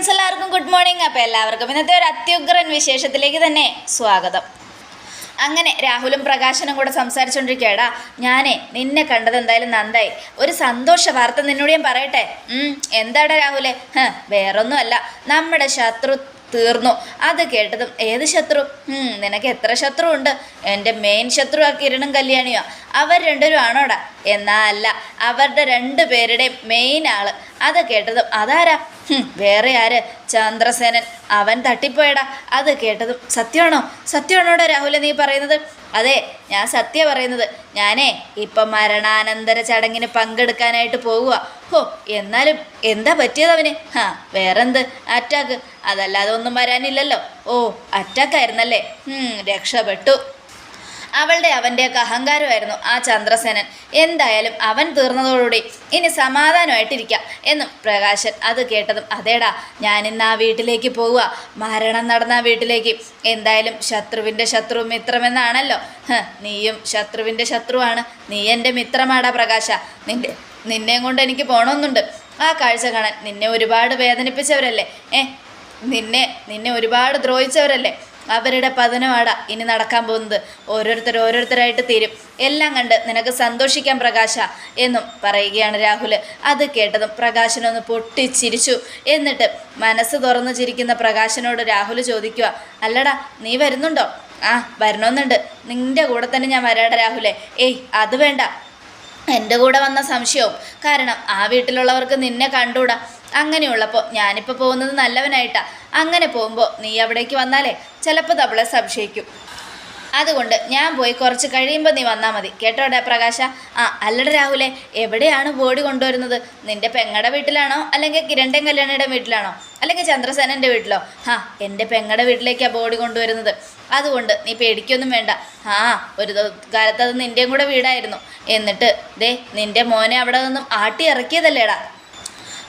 Friends എല്ലാവർക്കും good morning അപ്പോൾ എല്ലാവർക്കും ഇന്നത്തെ ഒരു അത്യുഗ്രൻ വിശേഷത്തിലേക്ക് തന്നെ സ്വാഗതം. അങ്ങനെ രാഹുലും പ്രകാശനും കൂടെ സംസാരിച്ചുകൊണ്ടിരിക്കുകയാടാ ഞാനേ നിന്നെ കണ്ടത് എന്തായാലും നന്നായി. ഒരു സന്തോഷ വാർത്ത നിന്നോട് ഞാൻ പറയട്ടെ? എന്താടാ രാഹുലെ? വേറൊന്നുമല്ല. നമ്മുടെ ശത്രു തീർന്നു. അത് കേട്ടതും ഏത് ശത്രു? നിനക്ക് എത്ര ശത്രു ഉണ്ട് എന്റെ മെയിൻ ശത്രു ആ കിരണും കല്യാണിയോ? അവർ രണ്ടുപേരും ആണോടാ? എന്നാ അല്ല അവരുടെ രണ്ട് പേരുടെയും മെയിൻ ആൾ. അത് കേട്ടതും അതാരാ? വേറെ ആര്? ചന്ദ്രസേനൻ. അവൻ തട്ടിപ്പോയടാ. അത് കേട്ടതും സത്യമാണോ? സത്യമാണോടാ രാഹുല നീ പറയുന്നത്? അതെ ഞാൻ സത്യ പറയുന്നത്. ഞാനേ ഇപ്പം മരണാനന്തര ചടങ്ങിന് പങ്കെടുക്കാനായിട്ട് പോവുക ഹോ എന്നാലും എന്താ പറ്റിയത് അവന്? ഹാ വേറെന്ത്? അറ്റാക്ക്. അതല്ലാതെ ഒന്നും വരാനില്ലല്ലോ. ഓ അറ്റാക്കായിരുന്നല്ലേ? രക്ഷപ്പെട്ടു. അവളുടെ അവന്റെയൊക്കെ അഹങ്കാരമായിരുന്നു ആ ചന്ദ്രസേനൻ. എന്തായാലും അവൻ തീർന്നതോടുകൂടി ഇനി സമാധാനമായിട്ടിരിക്കാം എന്നും പ്രകാശൻ അത് കേട്ടതും അതേടാ ഞാനിന്ന് ആ വീട്ടിലേക്ക് പോവുക മരണം നടന്ന വീട്ടിലേക്ക്. എന്തായാലും ശത്രുവിന്റെ ശത്രു മിത്രമെന്നാണല്ലോ. നീയും ശത്രുവിന്റെ ശത്രുവാണ്. നീ എന്റെ മിത്രമാടാ പ്രകാശ. നിന്റെ നിന്നെയും കൊണ്ട് എനിക്ക് പോകണമെന്നുണ്ട് ആ കാഴ്ച കാണാൻ നിന്നെ ഒരുപാട് വേദനിപ്പിച്ചവരല്ലേ? ഏ നിന്നെ നിന്നെ ഒരുപാട് ദ്രോഹിച്ചവരല്ലേ? അവരുടെ പതനമാടാ ഇനി നടക്കാൻ പോകുന്നത്. ഓരോരുത്തർ ഓരോരുത്തരായിട്ട് തീരും. എല്ലാം കണ്ട് നിനക്ക് സന്തോഷിക്കാൻ പ്രകാശ എന്നും പറയുകയാണ് രാഹുൽ അത് കേട്ടതും പ്രകാശനൊന്ന് പൊട്ടിച്ചിരിച്ചു. എന്നിട്ട് മനസ്സ് തുറന്നു ചിരിക്കുന്ന പ്രകാശനോട് രാഹുൽ ചോദിക്കുക അല്ലടാ നീ വരുന്നുണ്ടോ? ആ വരണമെന്നുണ്ട്. നിന്റെ കൂടെ തന്നെ ഞാൻ വരാടാ രാഹുലേ. ഏയ് അത് വേണ്ട. എന്റെ കൂടെ വന്ന സംശയവും കാരണം ആ വീട്ടിലുള്ളവർക്ക് നിന്നെ കണ്ടൂടാ. അങ്ങനെയുള്ളപ്പോൾ ഞാനിപ്പോൾ പോകുന്നത് നല്ലവനായിട്ടാ. അങ്ങനെ പോകുമ്പോൾ നീ അവിടേക്ക് വന്നാലേ ചിലപ്പോൾ തവളെ സംശയിക്കും. അതുകൊണ്ട് ഞാൻ പോയി കുറച്ച് കഴിയുമ്പോൾ നീ വന്നാൽ മതി. കേട്ടോടാ പ്രകാശ? ആ അല്ലട രാഹുലെ എവിടെയാണ് ബോഡി കൊണ്ടുവരുന്നത്? നിന്റെ പെങ്ങടെ വീട്ടിലാണോ? അല്ലെങ്കിൽ കിരണ്ടൻ കല്യാണിയുടെ വീട്ടിലാണോ? അല്ലെങ്കിൽ ചന്ദ്രസേനന്റെ വീട്ടിലോ? ഹാ എന്റെ പെങ്ങടെ വീട്ടിലേക്കാണ് ബോഡി കൊണ്ടുവരുന്നത്. അതുകൊണ്ട് നീ പേടിക്കൊന്നും വേണ്ട. ആ ഒരു കാലത്ത് അത് നിന്റെയും കൂടെ വീടായിരുന്നു. എന്നിട്ട് ദേ നിന്റെ മോനെ അവിടെ നിന്നും ആട്ടി ഇറക്കിയതല്ലേടാ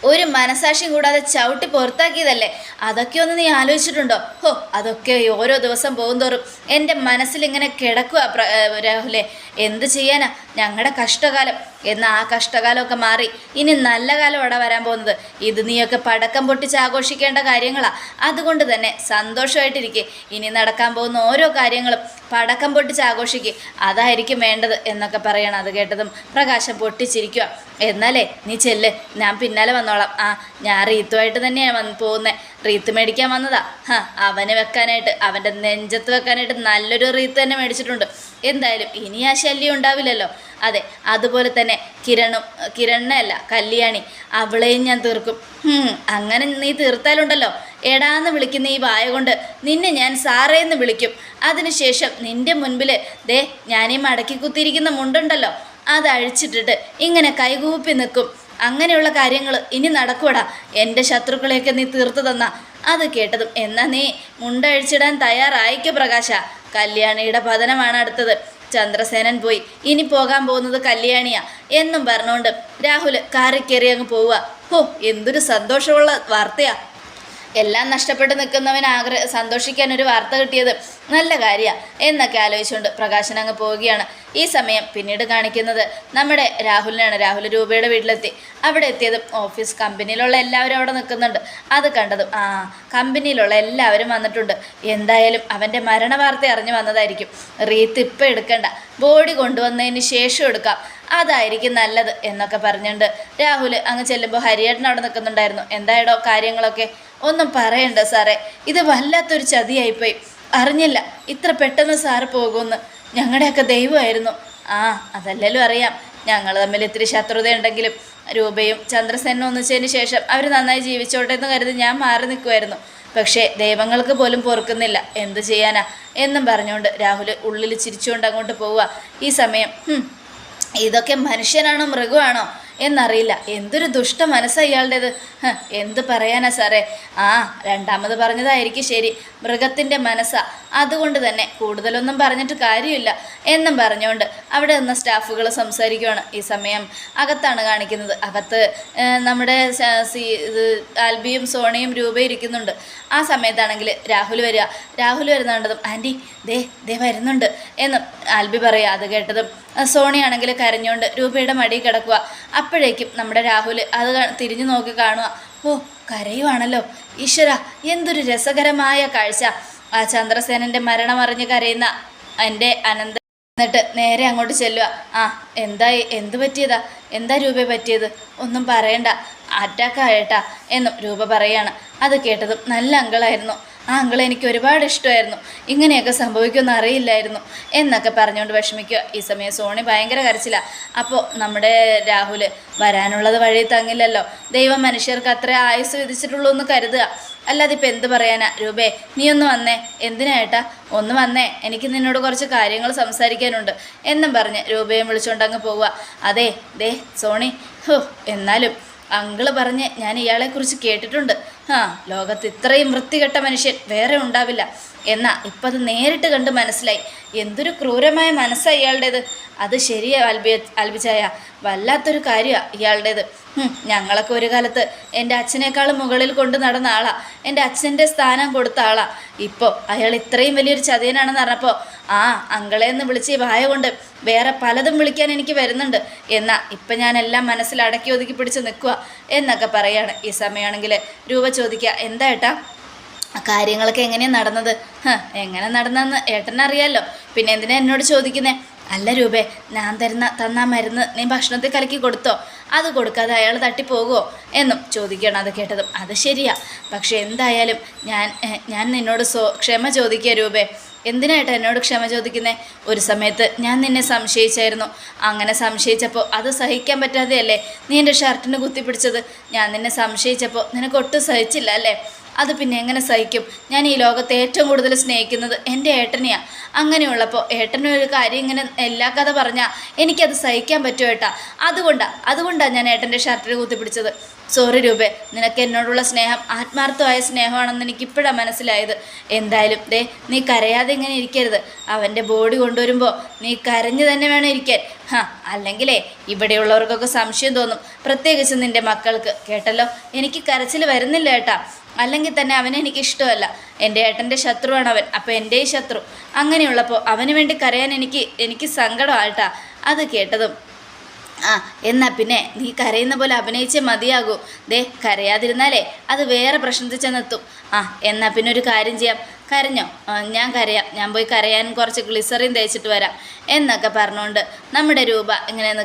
ഒരു മനസാക്ഷിയും കൂടാതെ ചവിട്ടി പുറത്താക്കിയതല്ലേ? അതൊക്കെ ഒന്ന് നീ ആലോചിച്ചിട്ടുണ്ടോ? ഹോ അതൊക്കെ ഓരോ ദിവസം പോകുന്തോറും എന്റെ മനസ്സിലിങ്ങനെ കിടക്കുക രാഹുലെ. എന്ത് ചെയ്യാനാ? ഞങ്ങളുടെ കഷ്ടകാലം. എന്നാൽ ആ കഷ്ടകാലമൊക്കെ മാറി. ഇനി നല്ല കാലം അവിടെ വരാൻ പോകുന്നത്. ഇത് നീയൊക്കെ പടക്കം പൊട്ടിച്ച് ആഘോഷിക്കേണ്ട കാര്യങ്ങളാണ് അതുകൊണ്ട് തന്നെ സന്തോഷമായിട്ടിരിക്കെ. ഇനി നടക്കാൻ പോകുന്ന ഓരോ കാര്യങ്ങളും പടക്കം പൊട്ടിച്ച് ആഘോഷിക്കുക അതായിരിക്കും വേണ്ടത് എന്നൊക്കെ പറയണം അത് കേട്ടതും പ്രകാശം പൊട്ടിച്ചിരിക്കുക എന്നാലേ നീ ചെല്ല്. ഞാൻ പിന്നാലെ വന്നോളാം. ആ ഞാൻ റീത്തുമായിട്ട് തന്നെയാണ് വന്ന് പോകുന്നത് റീത്ത് മേടിക്കാൻ വന്നതാ. ഹാ അവന് വെക്കാനായിട്ട് അവന്റെ നെഞ്ചത്ത് വെക്കാനായിട്ട് നല്ലൊരു റീത്ത് തന്നെ മേടിച്ചിട്ടുണ്ട്. എന്തായാലും ഇനി ആ ശല്യം ഉണ്ടാവില്ലല്ലോ. അതെ അതുപോലെ തന്നെ കിരണും കിരണ്ണല്ല കല്യാണി. അവളെയും ഞാൻ തീർക്കും. അങ്ങനെ നീ തീർത്താലുണ്ടല്ലോ. എടാന്ന് വിളിക്കുന്ന ഈ വായ കൊണ്ട് നിന്നെ ഞാൻ സാറേന്ന് വിളിക്കും. അതിനുശേഷം നിന്റെ മുൻപിൽ ദേ ഞാനീ മടക്കി കുത്തിയിരിക്കുന്ന മുണ്ടുണ്ടല്ലോ. അത് അഴിച്ചിട്ടിട്ട് ഇങ്ങനെ കൈകൂപ്പി നിൽക്കും. അങ്ങനെയുള്ള കാര്യങ്ങൾ ഇനി നടക്കൂടാ എന്റെ ശത്രുക്കളെയൊക്കെ നീ തീർത്തു തന്ന. അത് കേട്ടതും എന്നാ നീ മുണ്ടഴിച്ചിടാൻ തയ്യാറായിക്കോ പ്രകാശ. കല്യാണിയുടെ പതനമാണ് അടുത്തത്. ചന്ദ്രസേനൻ പോയി. ഇനി പോകാൻ പോകുന്നത് കല്യാണിയാ എന്നും പറഞ്ഞുകൊണ്ട് രാഹുൽ കാറിക്കേറി അങ്ങ് പോവുക. ഹോ എന്തൊരു സന്തോഷമുള്ള വാർത്തയാ. എല്ലാം നഷ്ടപ്പെട്ട് നിൽക്കുന്നവൻ ആഗ്ര സന്തോഷിക്കാൻ ഒരു വാർത്ത കിട്ടിയത് നല്ല കാര്യമാണ് എന്നൊക്കെ ആലോചിച്ചുകൊണ്ട് പ്രകാശൻ അങ്ങ് പോവുകയാണ്. ഈ സമയം പിന്നീട് കാണിക്കുന്നത് നമ്മുടെ രാഹുലിനാണ്. രാഹുൽ രൂപയുടെ വീട്ടിലെത്തി. അവിടെ എത്തിയതും ഓഫീസ് കമ്പനിയിലുള്ള എല്ലാവരും അവിടെ നിൽക്കുന്നുണ്ട്. അത് കണ്ടതും ആ കമ്പനിയിലുള്ള എല്ലാവരും വന്നിട്ടുണ്ട്. എന്തായാലും അവന്റെ മരണ വാർത്ത അറിഞ്ഞു വന്നതായിരിക്കും. റീത്ത് ഇപ്പം എടുക്കണ്ട. ബോഡി കൊണ്ടുവന്നതിന് ശേഷം എടുക്കാം. അതായിരിക്കും നല്ലത് എന്നൊക്കെ പറഞ്ഞുകൊണ്ട് രാഹുൽ അങ്ങ് ചെല്ലുമ്പോൾ ഹരിയേട്ടൻ അവിടെ നിൽക്കുന്നുണ്ടായിരുന്നു. എന്തായടോ കാര്യങ്ങളൊക്കെ? ഒന്നും പറയണ്ട സാറേ. ഇത് വല്ലാത്തൊരു ചതിയായിപ്പോയി. അറിഞ്ഞില്ല. ഇത്ര പെട്ടെന്ന് സാറ് പോകുമെന്ന്. ഞങ്ങളുടെയൊക്കെ ദൈവമായിരുന്നു. ആ അതല്ലല്ലോ അറിയാം. ഞങ്ങൾ തമ്മിൽ ഇത്തിരി ശത്രുതയുണ്ടെങ്കിലും രൂപയും ചന്ദ്രസേനും ഒന്നിച്ചതിന് ശേഷം അവർ നന്നായി ജീവിച്ചോട്ടെ എന്ന് കരുതി ഞാൻ മാറി നിൽക്കുമായിരുന്നു പക്ഷേ ദൈവങ്ങൾക്ക് പോലും പൊറുക്കുന്നില്ല. എന്ത് ചെയ്യാനാ? എന്നും പറഞ്ഞുകൊണ്ട് രാഹുൽ ഉള്ളിൽ ചിരിച്ചുകൊണ്ട് അങ്ങോട്ട് പോവുക. ഈ സമയം ഇതൊക്കെ മനുഷ്യനാണോ മൃഗമാണോ? എന്നറിയില്ല. എന്തൊരു ദുഷ്ട മനസ്സാണ് ഇയാളുടേത്. എന്ത് പറയാനാ സാറേ? ആ രണ്ടാമത് പറഞ്ഞതായിരിക്കും ശരി. മൃഗത്തിന്റെ മനസ്സാ. അതുകൊണ്ട് തന്നെ കൂടുതലൊന്നും പറഞ്ഞിട്ട് കാര്യമില്ല എന്നും പറഞ്ഞുകൊണ്ട് അവിടെ നിന്ന് സ്റ്റാഫുകൾ സംസാരിക്കുകയാണ് ഈ സമയം അകത്താണ് കാണിക്കുന്നത്. അകത്ത് നമ്മുടെ സി ഇത് ആൽബിയും സോണയും രൂപയും ഇരിക്കുന്നുണ്ട്. ആ സമയത്താണെങ്കിൽ രാഹുൽ വരിക. രാഹുൽ വരുന്നുണ്ടതും ആന്റി ദേ ദേ വരുന്നുണ്ട് എന്നും ആൽബി പറയുക. അത് കേട്ടതും സോണിയാണെങ്കിൽ കരഞ്ഞുകൊണ്ട് രൂപയുടെ മടി കിടക്കുക. അപ്പോഴേക്കും നമ്മുടെ രാഹുൽ അത് തിരിഞ്ഞു നോക്കി കാണുക. ഓ കരയുവാണല്ലോ. ഈശ്വര എന്തൊരു രസകരമായ കാഴ്ച. ആ ചന്ദ്രസേനന്റെ മരണം അറിഞ്ഞ് കരയുന്ന എന്റെ അനന്ത എന്നിട്ട് നേരെ അങ്ങോട്ട് ചെല്ലുക. ആ എന്തായി എന്ത് പറ്റിയതാ? എന്താ രൂപ പറ്റിയത്? ഒന്നും പറയണ്ട. അറ്റാക്കായിട്ടാ എന്നും രൂപ പറയാണ്. അത് കേട്ടതും നല്ല അങ്കിളായിരുന്നു. ആ അങ്കിൾ എനിക്ക് ഒരുപാട് ഇഷ്ടമായിരുന്നു. ഇങ്ങനെയൊക്കെ സംഭവിക്കുമെന്ന് അറിയില്ലായിരുന്നു. എന്നൊക്കെ പറഞ്ഞുകൊണ്ട് വിഷമിക്കുക. ഈ സമയം സോണി ഭയങ്കര കരച്ചില്ല അപ്പോൾ നമ്മുടെ രാഹുൽ വരാനുള്ളത് വഴി തങ്ങില്ലല്ലോ. ദൈവം മനുഷ്യർക്ക് അത്ര ആയുസ് വിധിച്ചിട്ടുള്ളൂ എന്ന് കരുതുക. അല്ലാതെ ഇപ്പം എന്ത് പറയാനാ? രൂപേ നീ ഒന്ന് വന്നേ. എന്തിനായിട്ടാ ഒന്ന് വന്നേ. എനിക്ക് നിന്നോട് കുറച്ച് കാര്യങ്ങൾ സംസാരിക്കാനുണ്ട്. എന്നും പറഞ്ഞ് രൂപയും വിളിച്ചുകൊണ്ട് അങ്ങ് പോവുക. അതെ ദേ സോണി. ഹോ എന്നാലും അങ്കിൾ പറഞ്ഞ് ഞാൻ ഇയാളെക്കുറിച്ച് കേട്ടിട്ടുണ്ട്. ആ ലോകത്ത് ഇത്രയും വൃത്തികെട്ട മനുഷ്യൻ വേറെ ഉണ്ടാവില്ല. എന്നാ ഇപ്പം അത് നേരിട്ട് കണ്ട് മനസ്സിലായി. എന്തൊരു ക്രൂരമായ മനസ്സാണ് ഇയാളുടേത്. അത് ശരിയാ അൽബി അൽബിചായ വല്ലാത്തൊരു കാര്യമാണ് ഇയാളുടേത്. ഞങ്ങളൊക്കെ ഒരു കാലത്ത് എന്റെ അച്ഛനേക്കാളും മുകളിൽ കൊണ്ട് നടന്ന ആളാ. എന്റെ അച്ഛന്റെ സ്ഥാനം കൊടുത്ത ആളാ. ഇപ്പോൾ അയാൾ ഇത്രയും വലിയൊരു ചതിയനാണെന്ന് പറഞ്ഞപ്പോൾ ആ അങ്കളെ എന്ന് വിളിച്ച് വായ കൊണ്ട് വേറെ പലതും വിളിക്കാൻ എനിക്ക് വരുന്നുണ്ട്. എന്നാ ഇപ്പം ഞാൻ എല്ലാം മനസ്സിൽ അടക്കി ഒതുക്കി പിടിച്ച് നിൽക്കുക എന്നൊക്കെ പറയാണ്. ഈ സമയമാണെങ്കിൽ രൂപ ചോദിക്കുക എന്താ ഏട്ടാ? കാര്യങ്ങളൊക്കെ എങ്ങനെയാണ് നടന്നത്? എങ്ങനെ നടന്നെന്ന് ഏട്ടനറിയാലോ. പിന്നെ എന്തിനാ എന്നോട് ചോദിക്കുന്നേ? അല്ല രൂപേ ഞാൻ തരുന്ന തന്ന മരുന്ന് നീ ഭക്ഷണത്തിൽ കലക്കി കൊടുത്തോ? അത് കൊടുക്കാതെ അയാൾ തട്ടിപ്പോകുമോ എന്നും ചോദിക്കണം അത് കേട്ടതും. അത് ശരിയാ. പക്ഷെ എന്തായാലും ഞാൻ ഞാൻ നിന്നോട് സോ ക്ഷമ ചോദിക്കുക രൂപേ. എന്തിനായിട്ട് എന്നോട് ക്ഷമ ചോദിക്കുന്നേ? ഒരു സമയത്ത് ഞാൻ നിന്നെ സംശയിച്ചായിരുന്നു. അങ്ങനെ സംശയിച്ചപ്പോൾ അത് സഹിക്കാൻ പറ്റാതെയല്ലേ നീ എന്റെ ഷർട്ടിന് കുത്തിപ്പിടിച്ചത്? ഞാൻ നിന്നെ സംശയിച്ചപ്പോൾ നിനക്ക് ഒട്ടും സഹിച്ചില്ല അല്ലേ? അത് പിന്നെ എങ്ങനെ സഹിക്കും? ഞാൻ ഈ ലോകത്തെ ഏറ്റവും കൂടുതൽ സ്നേഹിക്കുന്നത് എന്റെ ഏട്ടനെയാണ് അങ്ങനെയുള്ളപ്പോൾ ഏട്ടനൊരു കാര്യം ഇങ്ങനെ എല്ലാ കഥ പറഞ്ഞാൽ എനിക്കത് സഹിക്കാൻ പറ്റുമോ ഏട്ടാ? അതുകൊണ്ടാണ് അതുകൊണ്ടാണ് ഞാൻ ഏട്ടന്റെ ഷർട്ടിൽ കുത്തിപ്പിടിച്ചത്. സോറി രൂപേ നിനക്ക് എന്നോടുള്ള സ്നേഹം ആത്മാർത്ഥമായ സ്നേഹമാണെന്ന് എനിക്കിപ്പോഴാണ് മനസ്സിലായത്. എന്തായാലും ദേ നീ കരയാതെ ഇങ്ങനെ ഇരിക്കരുത്. അവന്റെ ബോഡി കൊണ്ടുവരുമ്പോൾ നീ കരഞ്ഞു തന്നെ വേണം ഇരിക്കാൻ. ഹാ അല്ലെങ്കിലേ ഇവിടെയുള്ളവർക്കൊക്കെ സംശയം തോന്നും. പ്രത്യേകിച്ച് നിന്റെ മക്കൾക്ക്. കേട്ടല്ലോ? എനിക്ക് കരച്ചിൽ വരുന്നില്ല ഏട്ടാ. അല്ലെങ്കിൽ തന്നെ അവനെ എനിക്ക് ഇഷ്ടമല്ല എന്റെ ഏട്ടന്റെ ശത്രുവാണ് അവൻ. അപ്പോൾ എന്റെയും ശത്രു. അങ്ങനെയുള്ളപ്പോൾ അവന് വേണ്ടി കരയാൻ എനിക്ക് എനിക്ക് സങ്കടമായിട്ടാ അത് കേട്ടതും ആ എന്നാ പിന്നെ നീ കരയുന്ന പോലെ അഭിനയിച്ചേ മതിയാകൂ. ദേ കരയാതിരുന്നാലേ അത് വേറെ പ്രശ്നത്തിൽ ചെന്നെത്തും. ആ എന്നാ പിന്നെ ഒരു കാര്യം ചെയ്യാം. കരഞ്ഞോ? ഞാൻ കരയാം. ഞാൻ പോയി കരയാൻ കുറച്ച് ഗ്ലിസറിൻ തേച്ചിട്ട് വരാം. എന്നൊക്കെ പറഞ്ഞുകൊണ്ട് നമ്മുടെ രൂപ ഇങ്ങനെ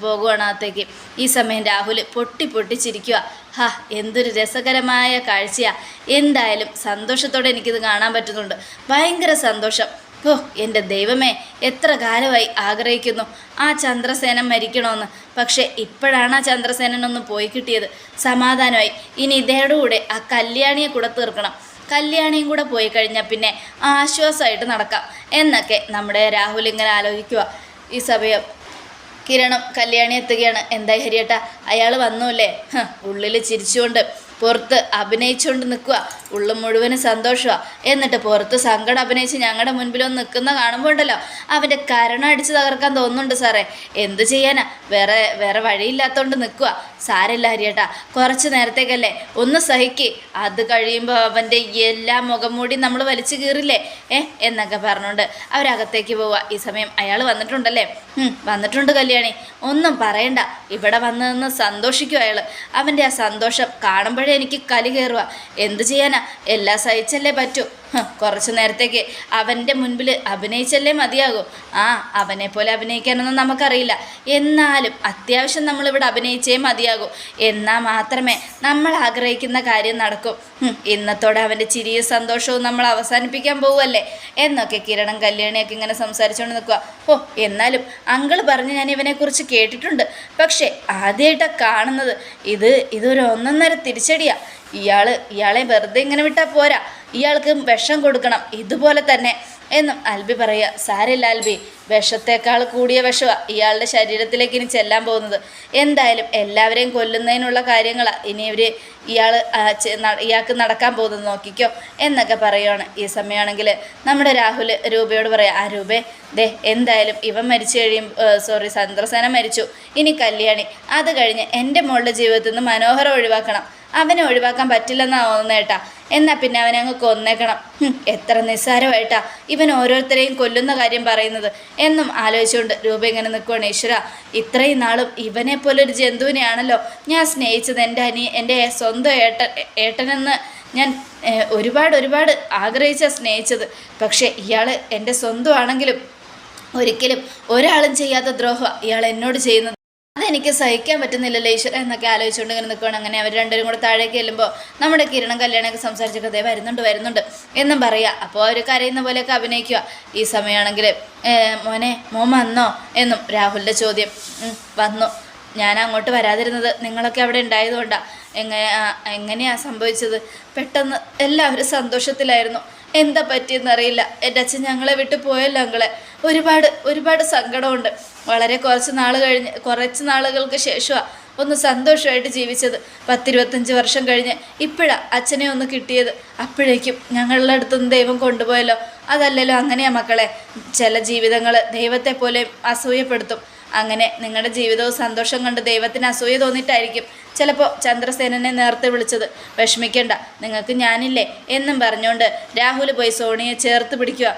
പോകുവാണകത്തേക്ക് ഈ സമയം രാഹുൽ പൊട്ടി പൊട്ടി ചിരിക്കുക ഹാ എന്തൊരു രസകരമായ കാഴ്ചയാണ് എന്തായാലും സന്തോഷത്തോടെ എനിക്കിത് കാണാൻ പറ്റുന്നുണ്ട്. ഭയങ്കര സന്തോഷം. ഓ എന്റെ ദൈവമേ എത്ര കാലമായി ആഗ്രഹിക്കുന്നു. ആ ചന്ദ്രസേനൻ മരിക്കണമെന്ന് പക്ഷേ ഇപ്പോഴാണ് ആ ചന്ദ്രസേനൻ ഒന്ന് പോയി കിട്ടിയത്. സമാധാനമായി. ഇനി ഇതേടെ കൂടെ ആ കല്യാണിയെ കൂടെ തീർക്കണം. കല്യാണിയും കൂടെ പോയി കഴിഞ്ഞാൽ പിന്നെ ആശ്വാസമായിട്ട് നടക്കാം. എന്നൊക്കെ നമ്മുടെ രാഹുൽ ഇങ്ങനെ ആലോചിക്കുക ഈ സമയം കിരണം കല്യാണി എത്തുകയാണ്. എന്തായി ഹരിയേട്ടാ? അയാൾ വന്നൂല്ലേ ഉള്ളിൽ ചിരിച്ചുകൊണ്ട്. പുറത്ത് അഭിനയിച്ചുകൊണ്ട് നിൽക്കുക ഉള്ളു മുഴുവനും സന്തോഷമാണ് എന്നിട്ട് പുറത്ത് സങ്കടം അഭിനയിച്ച് ഞങ്ങളുടെ മുൻപിലൊന്ന് നിൽക്കുന്ന കാണുമ്പോൾ ഉണ്ടല്ലോ അവന്റെ കരണം അടിച്ച് തകർക്കാൻ തോന്നുന്നുണ്ട് സാറേ. എന്ത് ചെയ്യാനാ? വേറെ വേറെ വഴിയില്ലാത്തതുകൊണ്ട് നിൽക്കുക സാരമില്ല ഹരിയേട്ടാ കുറച്ച് നേരത്തേക്കല്ലേ. ഒന്ന് സഹിക്ക്. അത് കഴിയുമ്പോൾ അവന്റെ എല്ലാ മുഖം മൂടി നമ്മൾ വലിച്ചു കീറില്ലേ? ഏ എന്നൊക്കെ പറഞ്ഞുകൊണ്ട് അവരകത്തേക്ക് പോവുക ഈ സമയം അയാൾ വന്നിട്ടുണ്ടല്ലേ? വന്നിട്ടുണ്ട് കല്യാണി. ഒന്നും പറയണ്ട. ഇവിടെ വന്നതെന്ന് സന്തോഷിക്കും അയാൾ അവന്റെ ആ സന്തോഷം കാണുമ്പോഴേ എനിക്ക് കലി കയറുക എന്ത് ചെയ്യാനാ? എല്ലാം സഹിച്ചല്ലേ പറ്റൂ. കുറച്ച് നേരത്തേക്ക് അവന്റെ മുൻപിൽ അഭിനയിച്ചല്ലേ മതിയാകൂ. ആ അവനെ പോലെ അഭിനയിക്കാനൊന്നും നമുക്കറിയില്ല. എന്നാലും അത്യാവശ്യം നമ്മളിവിടെ അഭിനയിച്ചേ മതിയാകൂ. എന്നാൽ മാത്രമേ നമ്മൾ ആഗ്രഹിക്കുന്ന കാര്യം നടക്കും. ഇന്നത്തോടെ അവന്റെ ചിരിയും സന്തോഷവും നമ്മൾ അവസാനിപ്പിക്കാൻ പോവുമല്ലേ എന്നൊക്കെ കിരണം കല്യാണിയൊക്കെ ഇങ്ങനെ സംസാരിച്ചുകൊണ്ട് നിൽക്കുക ഓ എന്നാലും അങ്കിൾ പറഞ്ഞ് ഞാൻ ഇവനെക്കുറിച്ച് കേട്ടിട്ടുണ്ട്. പക്ഷേ ആദ്യമായിട്ടാണ് കാണുന്നത്. ഇത് ഇതൊരു ഒന്നൊന്നര തിരിച്ചടിയാ. ഇയാൾ ഇയാളെ വെറുതെ ഇങ്ങനെ വിട്ടാൽ പോരാ. ഇയാൾക്ക് വിഷം കൊടുക്കണം. ഇതുപോലെ തന്നെ. എന്നും അൽബി പറയുക സാരില്ല അൽബി വിഷത്തേക്കാൾ കൂടിയ വിഷമാണ് ഇയാളുടെ ശരീരത്തിലേക്ക് ഇനി ചെല്ലാൻ പോകുന്നത്. എന്തായാലും എല്ലാവരെയും കൊല്ലുന്നതിനുള്ള കാര്യങ്ങളാണ് ഇനി ഇവർ ഇയാൾ ഇയാൾക്ക് നടക്കാൻ പോകുന്നത് നോക്കിക്കോ എന്നൊക്കെ പറയുവാണ്. ഈ സമയമാണെങ്കിൽ നമ്മുടെ രാഹുൽ രൂപയോട് പറയാം ആ രൂപേ ദേ എന്തായാലും ഇവൻ മരിച്ചു കഴിയും സോറി ചന്ദ്രസേന മരിച്ചു. ഇനി കല്യാണി അത് കഴിഞ്ഞ് എന്റെ മോളുടെ ജീവിതത്തിൽ നിന്ന് മനോഹരം ഒഴിവാക്കണം. അവനെ ഒഴിവാക്കാൻ പറ്റില്ലെന്നാണ് തോന്നുന്നത് എന്നാ എന്നാൽ പിന്നെ അവനെ അങ്ങ് കൊന്നേക്കണം. എത്ര നിസ്സാരമായിട്ടാ ഇവൻ ഓരോരുത്തരെയും കൊല്ലുന്ന കാര്യം പറയുന്നത്. എന്നും ആലോചിച്ചുകൊണ്ട് രൂപ ഇങ്ങനെ നിൽക്കുവാണ് ഈശ്വര. ഇത്രയും നാളും ഇവനെ പോലൊരു ജന്തുവിനെയാണല്ലോ ഞാൻ സ്നേഹിച്ചത് എന്റെ അനി എന്റെ സ്വന്തം ഏട്ടൻ ഏട്ടനെന്ന് ഞാൻ ഒരുപാട് ഒരുപാട് ആഗ്രഹിച്ച സ്നേഹിച്ചത്. പക്ഷേ ഇയാൾ എന്റെ സ്വന്തമാണെങ്കിലും ഒരിക്കലും ഒരാളും ചെയ്യാത്ത ദ്രോഹം ഇയാൾ എന്നോട് ചെയ്യുന്നത്. അതെനിക്ക് സഹിക്കാൻ പറ്റുന്നില്ലല്ലോ ഈശ്വര എന്നൊക്കെ ആലോചിച്ചുകൊണ്ട് ഇങ്ങനെ നിൽക്കുകയാണ് അങ്ങനെ അവർ രണ്ടുപേരും കൂടെ താഴേക്ക് ചെല്ലുമ്പോൾ നമ്മുടെ കിരണം കല്യാണമൊക്കെ സംസാരിച്ചൊക്കെ അതേ വരുന്നുണ്ട് വരുന്നുണ്ട് എന്നും പറയുക അപ്പോൾ അവർ കരയുന്ന പോലെയൊക്കെ അഭിനയിക്കുക. ഈ സമയമാണെങ്കിൽ മോനെ മോൻ വന്നോ? എന്നും രാഹുലിന്റെ ചോദ്യം. വന്നു. ഞാൻ അങ്ങോട്ട് വരാതിരുന്നത് നിങ്ങളൊക്കെ അവിടെ ഉണ്ടായതുകൊണ്ടാണ് എങ്ങനെ എങ്ങനെയാ സംഭവിച്ചത്? പെട്ടെന്ന് എല്ലാവരും സന്തോഷത്തിലായിരുന്നു. എന്താ പറ്റിയെന്നറിയില്ല എന്റെ അച്ഛൻ ഞങ്ങളെ വിട്ട് പോയല്ലോ അങ്ങളെ ഒരുപാട് ഒരുപാട് സങ്കടമുണ്ട്. വളരെ കുറച്ച് നാൾ കഴിഞ്ഞ് കുറച്ച് നാളുകൾക്ക് ശേഷമാണ് ഒന്ന് സന്തോഷമായിട്ട് ജീവിച്ചത്. പത്തിരുപത്തഞ്ച് വർഷം കഴിഞ്ഞ് ഇപ്പോഴാണ് അച്ഛനെ ഒന്ന് കിട്ടിയത്. അപ്പോഴേക്കും ഞങ്ങളുടെ അടുത്തുനിന്ന് ദൈവം കൊണ്ടുപോയല്ലോ. അതല്ലല്ലോ അങ്ങനെയാ മക്കളെ. ചില ജീവിതങ്ങൾ ദൈവത്തെ പോലെ അസൂയപ്പെടുത്തും. അങ്ങനെ നിങ്ങളുടെ ജീവിതവും സന്തോഷം കണ്ട് ദൈവത്തിന് അസൂയ തോന്നിയിട്ടായിരിക്കും ചിലപ്പോൾ ചന്ദ്രസേനനെ നേരത്തെ വിളിച്ചത്. വിഷമിക്കണ്ട നിങ്ങൾക്ക് ഞാനില്ലേ എന്നും പറഞ്ഞുകൊണ്ട് രാഹുൽ പോയി സോണിയെ ചേർത്ത് പിടിക്കുക.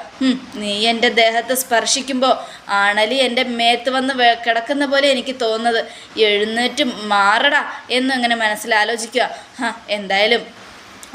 നീ എന്റെ ദേഹത്തെ സ്പർശിക്കുമ്പോൾ ആണലി എന്റെ മേത്ത് വന്ന് കിടക്കുന്ന പോലെ എനിക്ക് തോന്നുന്നത്. എഴുന്നേറ്റ് മാറടാ എന്നും ഇങ്ങനെ മനസ്സിലാലോചിക്കുക എന്തായാലും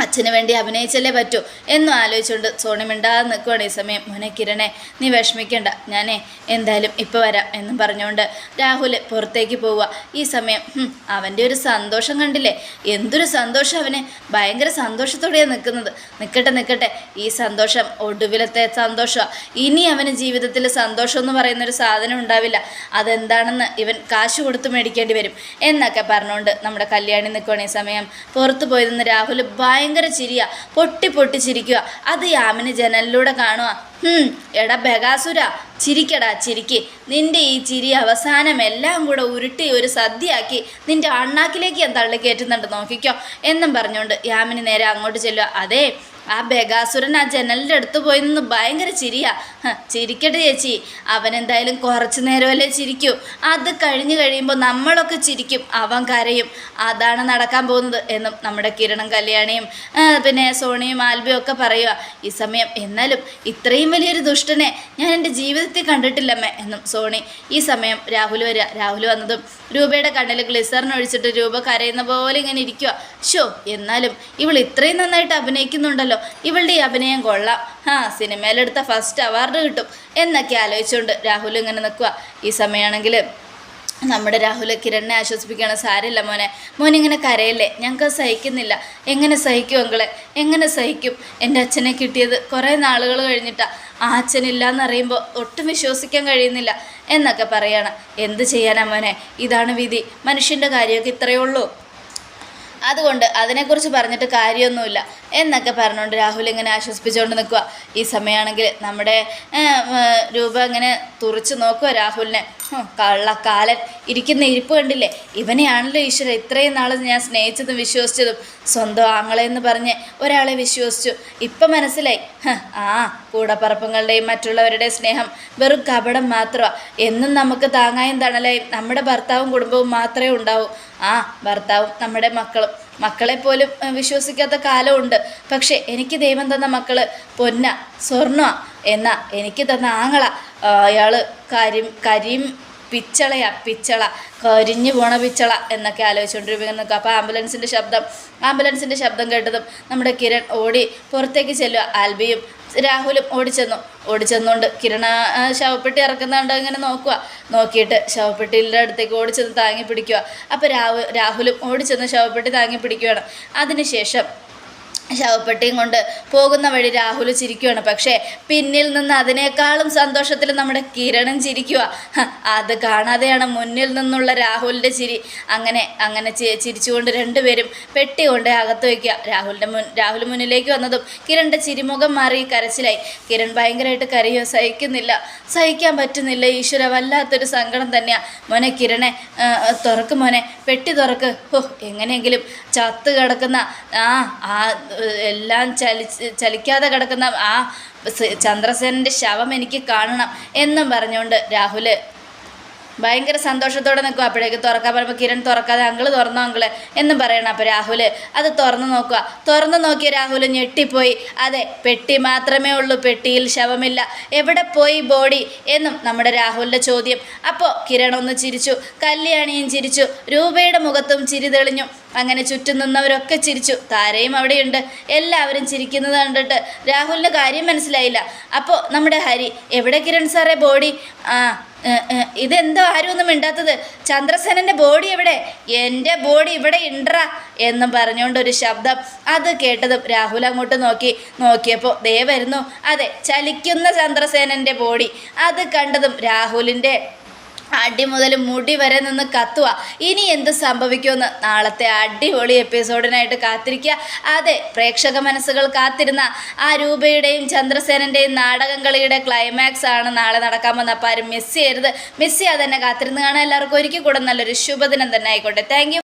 അച്ഛന് വേണ്ടി അഭിനയിച്ചല്ലേ പറ്റൂ എന്നും ആലോചിച്ചുകൊണ്ട് സോണി മിണ്ടാതെ നിൽക്കുവാണ് ഈ സമയം. മോനെ കിരണേ നീ വിഷമിക്കണ്ട. ഞാനേ എന്തായാലും ഇപ്പോൾ വരാം എന്നും പറഞ്ഞുകൊണ്ട് രാഹുൽ പുറത്തേക്ക് പോവുക. ഈ സമയം അവന്റെ ഒരു സന്തോഷം കണ്ടില്ലേ? എന്തൊരു സന്തോഷം അവന്. ഭയങ്കര സന്തോഷത്തോടെയാണ് നിൽക്കുന്നത്. നിൽക്കട്ടെ നിൽക്കട്ടെ ഈ സന്തോഷം ഒടുവിലത്തെ സന്തോഷമാണ് ഇനി അവന് ജീവിതത്തിൽ സന്തോഷം എന്ന് പറയുന്നൊരു സാധനം ഉണ്ടാവില്ല. അതെന്താണെന്ന് ഇവൻ കാശ് കൊടുത്ത് മേടിക്കേണ്ടി വരും എന്നൊക്കെ പറഞ്ഞുകൊണ്ട് നമ്മുടെ കല്യാണി നിൽക്കുകയാണ് ഈ സമയം. പുറത്ത് പോയി നിന്ന് രാഹുൽ ഭയങ്കര ചിരിയ. പൊട്ടി പൊട്ടി ചിരിക്കുക അത് യാമിന് ജനലിലൂടെ കാണുക എടാ ബഗാസുര ചിരിക്കടാ ചിരിക്ക്. നിന്റെ ഈ ചിരി അവസാനം എല്ലാം കൂടെ ഉരുട്ടി ഒരു സദ്യയാക്കി നിന്റെ അണ്ണാക്കിലേക്ക് ഞാൻ തള്ളി കയറ്റുന്നുണ്ട് നോക്കിക്കോ. എന്നും പറഞ്ഞുകൊണ്ട് യാമിന് നേരെ അങ്ങോട്ട് ചെല്ലുക അതേ ആ ബഗാസുരൻ ആ ജനലിന്റെ അടുത്ത് പോയി നിന്ന് ഭയങ്കര ചിരിയാ. ചിരിക്കട്ടെ ചേച്ചി. അവൻ എന്തായാലും കുറച്ച് നേരമല്ലേ ചിരിക്കൂ. അത് കഴിഞ്ഞ് കഴിയുമ്പോൾ നമ്മളൊക്കെ ചിരിക്കും. അവൻ കരയും. അതാണ് നടക്കാൻ പോകുന്നത് എന്നും നമ്മുടെ കിരണം കല്യാണിയും പിന്നെ സോണിയും ആൽബിയും ഒക്കെ പറയുക ഈ സമയം എന്നാലും ഇത്രയും വലിയൊരു ദുഷ്ടനെ ഞാൻ എന്റെ ജീവിതത്തിൽ കണ്ടിട്ടില്ലമ്മേ എന്നും സോണി ഈ സമയം രാഹുൽ വരിക രാഹുൽ വന്നതും രൂപയുടെ കണ്ണിൽ ഗ്ലിസറിന് ഒഴിച്ചിട്ട് രൂപ കരയുന്ന പോലെ ഇങ്ങനെ ഇരിക്കുക ഷോ എന്നാലും ഇവൾ ഇത്രയും നന്നായിട്ട് അഭിനയിക്കുന്നുണ്ടല്ലോ. ഇവളുടെ ഈ അഭിനയം കൊള്ളാം. ആ സിനിമയിലെടുത്ത ഫസ്റ്റ് അവാർഡ് കിട്ടും. എന്നൊക്കെ ആലോചിച്ചുകൊണ്ട് രാഹുൽ ഇങ്ങനെ നിൽക്കുക ഈ സമയമാണെങ്കിൽ നമ്മുടെ രാഹുൽ കിരണിനെ ആശ്വസിപ്പിക്കുകയാണ്. സാരില്ല മോനെ. മോൻ ഇങ്ങനെ കരയല്ലേ? ഞങ്ങൾക്ക് സഹിക്കുന്നില്ല. എങ്ങനെ സഹിക്കും അങ്കളെ? എങ്ങനെ സഹിക്കും? എന്റെ അച്ഛനെ കിട്ടിയത് കുറേ നാളുകൾ കഴിഞ്ഞിട്ടാണ് ആ അച്ഛനില്ല എന്നറിയുമ്പോൾ ഒട്ടും വിശ്വസിക്കാൻ കഴിയുന്നില്ല എന്നൊക്കെ പറയാണ്. എന്ത് ചെയ്യാനാ മോനെ? ഇതാണ് വിധി. മനുഷ്യന്റെ കാര്യമൊക്കെ ഇത്രയേ ഉള്ളൂ. അതുകൊണ്ട് അതിനെക്കുറിച്ച് പറഞ്ഞിട്ട് കാര്യമൊന്നുമില്ല എന്നൊക്കെ പറഞ്ഞുകൊണ്ട് രാഹുൽ ഇങ്ങനെ ആശ്വസിപ്പിച്ചുകൊണ്ട് നിൽക്കുക ഈ സമയമാണെങ്കിൽ നമ്മുടെ രൂപ ഇങ്ങനെ തുറച്ച് നോക്കുക രാഹുലിനെ. കള്ളക്കാലൻ. ഇരിക്കുന്ന ഇരിപ്പ് കണ്ടില്ലേ? ഇവനെയാണല്ലോ ഈശ്വര ഇത്രയും നാൾ ഞാൻ സ്നേഹിച്ചതും വിശ്വസിച്ചതും. സ്വന്തം ആങ്ങളെ എന്ന് പറഞ്ഞ് ഒരാളെ വിശ്വസിച്ചു. ഇപ്പം മനസ്സിലായി. ആ കൂടപ്പറപ്പങ്ങളുടെയും മറ്റുള്ളവരുടെയും സ്നേഹം വെറും കപടം മാത്രമാണ് എന്നും നമുക്ക് താങ്ങായും തണലായും. നമ്മുടെ ഭർത്താവും കുടുംബവും മാത്രമേ ഉണ്ടാവൂ. ആ ഭർത്താവും നമ്മുടെ മക്കളും. മക്കളെ പോലും വിശ്വസിക്കാത്ത കാലമുണ്ട്. പക്ഷേ എനിക്ക് ദൈവം തന്ന മക്കൾ പൊന്ന സ്വർണ എന്ന എനിക്ക് തന്ന ആങ്ങള അയാൾ കരിം കരിയും പിച്ചളയാ പിച്ചള. കരിഞ്ഞു പോണ പിച്ചള എന്നൊക്കെ ആലോചിച്ചുകൊണ്ടിരിക്കുന്നു. നിൽക്കുക അപ്പോൾ ആംബുലൻസിന്റെ ശബ്ദം ആംബുലൻസിന്റെ ശബ്ദം കേട്ടതും നമ്മുടെ കിരൺ ഓടി പുറത്തേക്ക് ചെല്ലുക ആൽബിയും രാഹുലും ഓടിച്ചെന്നു. ഓടിച്ചെന്നുകൊണ്ട് കിരണ ശവപ്പെട്ടി ഇറക്കുന്നുണ്ട് ഇങ്ങനെ നോക്കുക നോക്കിയിട്ട് ശവപ്പെട്ടിയുടെ അടുത്തേക്ക് ഓടിച്ചെന്ന് താങ്ങി പിടിക്കുക അപ്പോൾ രാഹു രാഹുലും ഓടിച്ചെന്ന് ശവപ്പെട്ടി താങ്ങി പിടിക്കുകയാണ് അതിനുശേഷം ശവപ്പെട്ടിയും കൊണ്ട് പോകുന്ന വഴി രാഹുൽ ചിരിക്കുകയാണ് പക്ഷേ പിന്നിൽ നിന്ന് അതിനേക്കാളും സന്തോഷത്തിൽ നമ്മുടെ കിരണും ചിരിക്കുക അത് കാണാതെയാണ് മുന്നിൽ നിന്നുള്ള രാഹുലിന്റെ ചിരി. അങ്ങനെ അങ്ങനെ ചിരിച്ചുകൊണ്ട് രണ്ടുപേരും പെട്ടി കൊണ്ട് അകത്ത് വയ്ക്കുക. രാഹുലിന്റെ മുൻ രാഹുൽ മുന്നിലേക്ക് വന്നതും കിരണിന്റെ ചിരിമുഖം മാറി കരച്ചിലായി. കിരൺ ഭയങ്കരമായിട്ട് കരയോ? സഹിക്കുന്നില്ല. സഹിക്കാൻ പറ്റുന്നില്ല. ഈശ്വര വല്ലാത്തൊരു സങ്കടം തന്നെയാണ് മോനെ കിരണെ തുറക്ക് മോനെ. പെട്ടി തുറക്ക്. ഓ എങ്ങനെയെങ്കിലും ചത്ത് കിടക്കുന്ന ആ ആ എല്ലാം ചലി ചലിക്കാതെ കിടക്കുന്ന ആ ചന്ദ്രസേനന്റെ ശവം എനിക്ക് കാണണം എന്നും പറഞ്ഞുകൊണ്ട് രാഹുൽ ഭയങ്കര സന്തോഷത്തോടെ നിൽക്കും അപ്പോഴേക്ക് തുറക്കാൻ പറയുമ്പോൾ കിരൺ തുറക്കാതെ അങ്കിൾ തുറന്നോ അങ്കിൾ എന്നും പറയണം. അപ്പോൾ രാഹുൽ അത് തുറന്നു നോക്കുക. തുറന്നു നോക്കിയ രാഹുൽ ഞെട്ടിപ്പോയി. അതെ പെട്ടി മാത്രമേ ഉള്ളൂ. പെട്ടിയിൽ ശവമില്ല. എവിടെ പോയി ബോഡി? എന്നും നമ്മുടെ രാഹുലിന്റെ ചോദ്യം. അപ്പോൾ കിരൺ ഒന്ന് ചിരിച്ചു. കല്യാണിയും ചിരിച്ചു. രൂപയുടെ മുഖത്തും ചിരി തെളിഞ്ഞു. അങ്ങനെ ചുറ്റും നിന്നവരൊക്കെ ചിരിച്ചു. താരയും അവിടെയുണ്ട്. എല്ലാവരും ചിരിക്കുന്നത് കണ്ടിട്ട് രാഹുലിന് കാര്യം മനസ്സിലായില്ല. അപ്പോൾ നമ്മുടെ ഹരി എവിടെ കിരൺ സാറേ ബോഡി? ആ ഇതെന്തോ ആരും ഒന്നും മിണ്ടാത്തത്? ചന്ദ്രസേനന്റെ ബോഡി എവിടെ? എന്റെ ബോഡി ഇവിടെ ഇണ്ട്ര എന്നും പറഞ്ഞുകൊണ്ട് ഒരു ശബ്ദം അത് കേട്ടതും രാഹുൽ അങ്ങോട്ട് നോക്കി. നോക്കിയപ്പോൾ ദേ വരുന്നു. അതെ ചലിക്കുന്ന ചന്ദ്രസേനന്റെ ബോഡി. അത് കണ്ടതും രാഹുലിന്റെ അടി മുതൽ മുടി വരെ നിന്ന് കത്തുക. ഇനി എന്ത് സംഭവിക്കുമെന്ന് നാളത്തെ അടിപൊളി എപ്പിസോഡിനായിട്ട് കാത്തിരിക്കുക. അതെ പ്രേക്ഷക മനസ്സുകൾ കാത്തിരുന്ന ആ രൂപയുടെയും ചന്ദ്രസേനന്റെയും നാടകം കളിയുടെ ക്ലൈമാക്സ് ആണ് നാളെ നടക്കാൻ പോകുന്നത് അപ്പോൾ ആരും മിസ് ചെയ്യരുത്. മിസ് ചെയ്യാതെ തന്നെ കാത്തിരുന്ന് കാണാൻ എല്ലാവർക്കും ഒരിക്കൽ കൂടെ നല്ലൊരു ശുഭദിനം തന്നെ ആയിക്കോട്ടെ. താങ്ക്